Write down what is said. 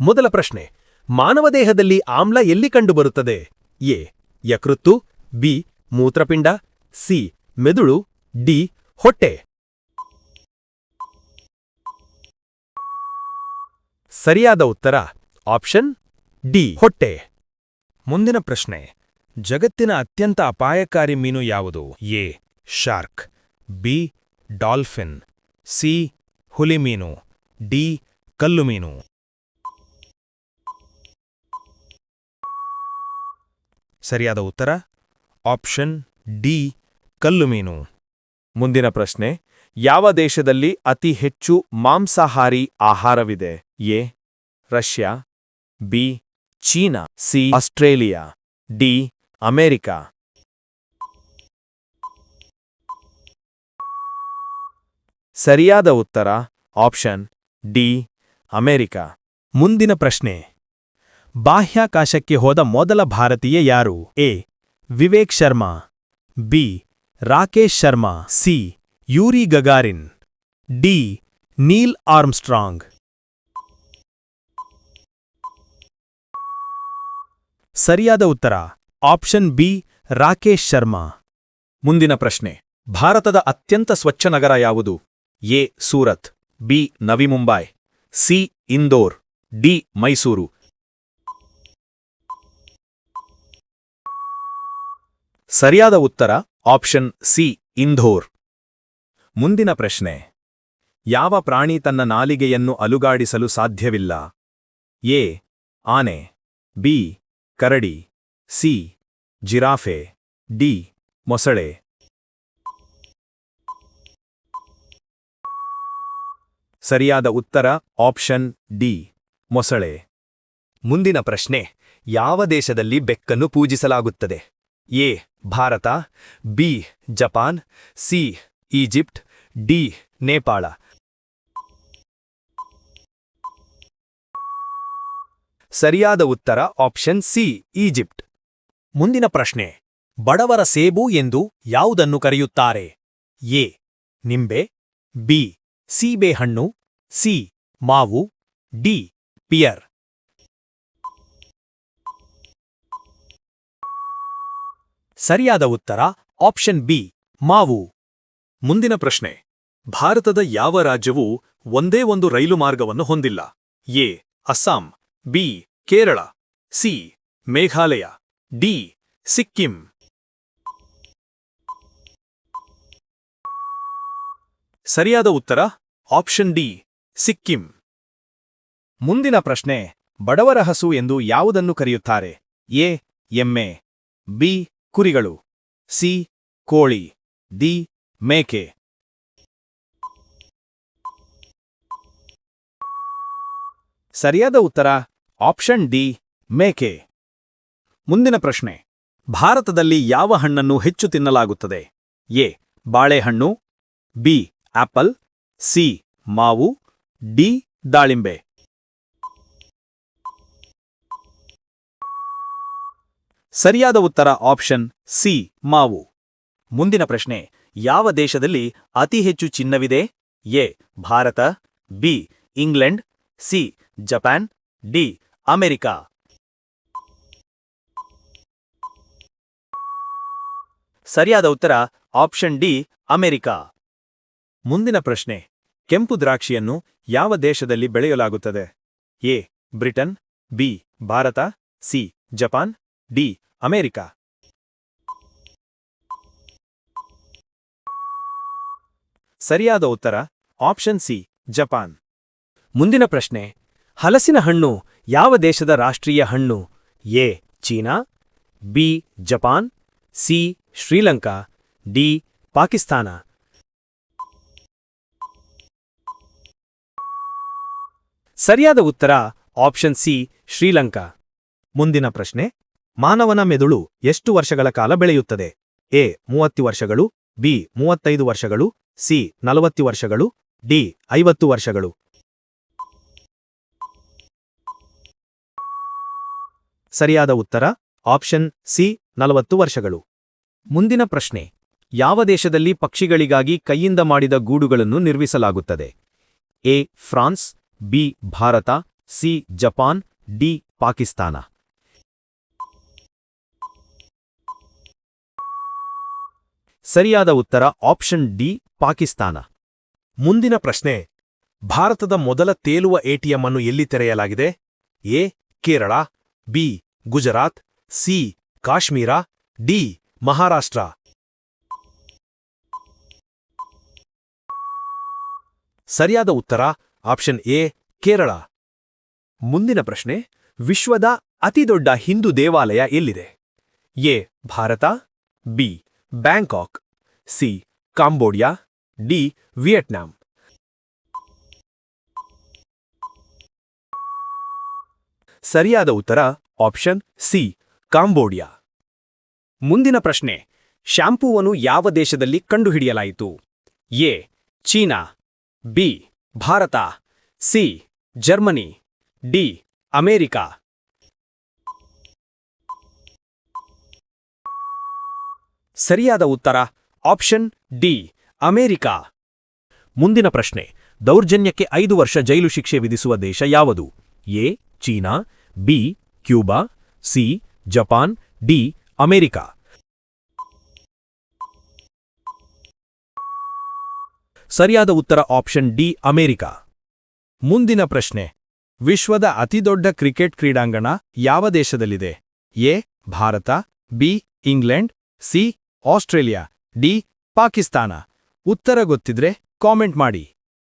ಮೊದಲ ಪ್ರಶ್ನೆ, ಮಾನವ ದೇಹದಲ್ಲಿ ಆಮ್ಲ ಎಲ್ಲಿ ಕಂಡುಬರುತ್ತದೆ? ಎ, ಯಕೃತ್ತು, ಬಿ, ಮೂತ್ರಪಿಂಡ, ಸಿ, ಮೆದುಳು, ಡಿ, ಹೊಟ್ಟೆ. ಸರಿಯಾದ ಉತ್ತರ, ಆಪ್ಷನ್ ಡಿ, ಹೊಟ್ಟೆ. ಮುಂದಿನ ಪ್ರಶ್ನೆ, ಜಗತ್ತಿನ ಅತ್ಯಂತ ಅಪಾಯಕಾರಿ ಮೀನು ಯಾವುದು? A, shark, B, dolphin, C ಹುಲಿ ಮೀನು ಡಿ ಕಲ್ಲು ಮೀನು ಸರಿಯಾದ ಉತ್ತರ? ಆಪ್ಷನ್ ಡಿ, ಕಲ್ಲು ಮೀನು. ಮುಂದಿನ ಪ್ರಶ್ನೆ, ಯಾವ ದೇಶದಲ್ಲಿ ಅತಿ ಹೆಚ್ಚು ಮಾಂಸಾಹಾರಿ ಆಹಾರವಿದೆ? A, Russia, B, China, C, Australia, D, America. ಸರಿಯಾದ ಉತ್ತರ, ಆಪ್ಷನ್ ಡಿ, ಅಮೆರಿಕ. ಮುಂದಿನ ಪ್ರಶ್ನೆ ಬಾಹ್ಯಾಕಾಶಕ್ಕೆ ಹೋದ ಮೊದಲ ಭಾರತೀಯ ಯಾರು? A. Vivek Sharma. B. Rakesh Sharma. C. Yuri Gagarin. D. Neil Armstrong. ಸರಿಯಾದ ಉತ್ತರ. Option B. ರಾಕೇಶ್ ಶರ್ಮಾ. ಮುಂದಿನ ಪ್ರಶ್ನೆ. ಭಾರತದ ಅತ್ಯಂತ ಸ್ವಚ್ಛ ನಗರ ಯಾವುದು? A. Surat. B. Navi Mumbai. C. Indore. D. Mysore. ಸರಿಯಾದ ಉತ್ತರ, ಆಪ್ಷನ್ ಸಿ, ಇಂಧೋರ್. ಮುಂದಿನ ಪ್ರಶ್ನೆ. ಯಾವ ಪ್ರಾಣಿ ತನ್ನ ನಾಲಿಗೆಯನ್ನು ಅಲುಗಾಡಿಸಲು ಸಾಧ್ಯವಿಲ್ಲ? ಎ, ಆನೆ, ಬಿ, ಕರಡಿ, ಸಿ, ಜಿರಾಫೆ, ಡಿ, ಮೊಸಳೆ. ಸರಿಯಾದ ಉತ್ತರ, ಆಪ್ಷನ್ ಡಿ, ಮೊಸಳೆ. ಮುಂದಿನ ಪ್ರಶ್ನೆ. ಯಾವ ದೇಶದಲ್ಲಿ ಬೆಕ್ಕನ್ನು ಪೂಜಿಸಲಾಗುತ್ತದೆ? A, Bharat, B, Japan, C, Egypt, D, Nepal. ಸರಿಯಾದ ಉತ್ತರ ಆಪ್ಷನ್ ಸಿ, ಈಜಿಪ್ಟ್. ಮುಂದಿನ ಪ್ರಶ್ನೆ. ಬಡವರ ಸೇಬು ಎಂದು ಯಾವುದನ್ನು ಕರೆಯುತ್ತಾರೆ? ಎ, ನಿಂಬೆ, ಬಿ, ಸೀಬೆಹಣ್ಣು, ಸಿ, ಮಾವು, ಡಿ, ಪಿಯರ್. ಸರಿಯಾದ ಉತ್ತರ, ಆಪ್ಷನ್ ಬಿ, ಮಾವು. ಮುಂದಿನ ಪ್ರಶ್ನೆ. ಭಾರತದ ಯಾವ ರಾಜ್ಯವೂ ಒಂದೇ ಒಂದು ರೈಲು ಮಾರ್ಗವನ್ನು ಹೊಂದಿಲ್ಲ? A, Assam, B, Kerala, C, Meghalaya, D, Sikkim. ಸರಿಯಾದ ಉತ್ತರ, ಆಪ್ಷನ್ ಡಿ, ಸಿಕ್ಕಿಂ. ಮುಂದಿನ ಪ್ರಶ್ನೆ. ಬಡವರ ಹಸು ಎಂದು ಯಾವುದನ್ನು ಕರೆಯುತ್ತಾರೆ? ಎ ಎಮ್ಮೆ ಬಿ ಕುರಿಗಳು. ಸಿ. ಕೋಳಿ. ಡಿ. ಮೇಕೆ. ಸರಿಯಾದ ಉತ್ತರ, ಆಪ್ಷನ್ ಡಿ, ಮೇಕೆ. ಮುಂದಿನ ಪ್ರಶ್ನೆ. ಭಾರತದಲ್ಲಿ ಯಾವ ಹಣ್ಣನ್ನು ಹೆಚ್ಚು ತಿನ್ನಲಾಗುತ್ತದೆ? ಎ. ಬಾಳೆಹಣ್ಣು. ಬಿ. ಆಪಲ್. ಸಿ. ಮಾವು. ಡಿ. ದಾಳಿಂಬೆ. ಸರಿಯಾದ ಉತ್ತರ ಆಪ್ಷನ್ ಸಿ, ಮಾವು. ಮುಂದಿನ ಪ್ರಶ್ನೆ, ಯಾವ ದೇಶದಲ್ಲಿ ಅತಿ ಹೆಚ್ಚು ಚಿನ್ನವಿದೆ? A, Bharat, B, England, C, Japan, D, America. ಸರಿಯಾದ ಉತ್ತರ ಆಪ್ಷನ್ ಡಿ, ಅಮೆರಿಕ. ಮುಂದಿನ ಪ್ರಶ್ನೆ, ಕೆಂಪು ದ್ರಾಕ್ಷಿಯನ್ನು ಯಾವ ದೇಶದಲ್ಲಿ ಬೆಳೆಯಲಾಗುತ್ತದೆ? A, Britain, B, Bharat, C, Japan D, America. ಸರಿಯಾದ ಉತ್ತರ, ಆಪ್ಷನ್ ಸಿ, ಜಪಾನ್. ಮುಂದಿನ ಪ್ರಶ್ನೆ, ಹಲಸಿನ ಹಣ್ಣು ಯಾವ ದೇಶದ ರಾಷ್ಟ್ರೀಯ ಹಣ್ಣು? A, China, B, Japan, C, Sri Lanka, D, Pakistan. ಸರಿಯಾದ ಉತ್ತರ, ಆಪ್ಷನ್ ಸಿ, ಶ್ರೀಲಂಕಾ. ಮುಂದಿನ ಪ್ರಶ್ನೆ ಮಾನವನ ಮೆದುಳು ಎಷ್ಟು ವರ್ಷಗಳ ಕಾಲ ಬೆಳೆಯುತ್ತದೆ? ಎ, ಮೂವತ್ತು ವರ್ಷಗಳು, ಬಿ, ಮೂವತ್ತೈದು ವರ್ಷಗಳು, ಸಿ, ನಲವತ್ತು ವರ್ಷಗಳು, ಡಿ, ಐವತ್ತು ವರ್ಷಗಳು. ಸರಿಯಾದ ಉತ್ತರ, ಆಪ್ಷನ್ ಸಿ, ನಲವತ್ತು ವರ್ಷಗಳು. ಮುಂದಿನ ಪ್ರಶ್ನೆ. ಯಾವ ದೇಶದಲ್ಲಿ ಪಕ್ಷಿಗಳಿಗಾಗಿ ಕೈಯಿಂದ ಮಾಡಿದ ಗೂಡುಗಳನ್ನು ನಿರ್ಮಿಸಲಾಗುತ್ತದೆ? A, France, B, Bharat, C, Japan, D, Pakistan. ಸರಿಯಾದ ಉತ್ತರ ಆಪ್ಷನ್ ಡಿ, ಪಾಕಿಸ್ತಾನ. ಮುಂದಿನ ಪ್ರಶ್ನೆ. ಭಾರತದ ಮೊದಲ ತೇಲುವ ಎಟಿಎಂ ಅನ್ನು ಎಲ್ಲಿ ತೆರೆಯಲಾಗಿದೆ? A, Kerala, B, Gujarat, C, Kashmir, D, Maharashtra. ಸರಿಯಾದ ಉತ್ತರ ಆಪ್ಷನ್ ಎ, ಕೇರಳ. ಮುಂದಿನ ಪ್ರಶ್ನೆ. ವಿಶ್ವದ ಅತಿದೊಡ್ಡ ಹಿಂದೂ ದೇವಾಲಯ ಎಲ್ಲಿದೆ? A, Bharat, B Bangkok, C, Cambodia, D, Vietnam. ಸರಿಯಾದ ಉತ್ತರ, ಆಪ್ಷನ್ ಸಿ, ಕಾಂಬೋಡಿಯಾ. ಮುಂದಿನ ಪ್ರಶ್ನೆ ಶಾಂಪೂವನ್ನು ಯಾವ ದೇಶದಲ್ಲಿ ಕಂಡುಹಿಡಿಯಲಾಯಿತು? A, China, B, Bharat, C, Germany, D, America. ಸರಿಯಾದ ಉತ್ತರ, ಆಪ್ಷನ್ ಡಿ, ಅಮೆರಿಕಾ. ಮುಂದಿನ ಪ್ರಶ್ನೆ, ದೌರ್ಜನ್ಯಕ್ಕೆ ಐದು ವರ್ಷ ಜೈಲು ಶಿಕ್ಷೆ ವಿಧಿಸುವ ದೇಶ ಯಾವುದು? A, China, B, Cuba, C, Japan, D, America. ಸರಿಯಾದ ಉತ್ತರ, ಆಪ್ಷನ್ ಡಿ, ಅಮೆರಿಕ. ಮುಂದಿನ ಪ್ರಶ್ನೆ, ವಿಶ್ವದ ಅತಿದೊಡ್ಡ ಕ್ರಿಕೆಟ್ ಕ್ರೀಡಾಂಗಣ ಯಾವ ದೇಶದಲ್ಲಿದೆ? A, Bharat, B, England, C Australia D Pakistan. ಉತ್ತರ ಗೊತ್ತಿದ್ರೆ ಕಾಮೆಂಟ್ ಮಾಡಿ.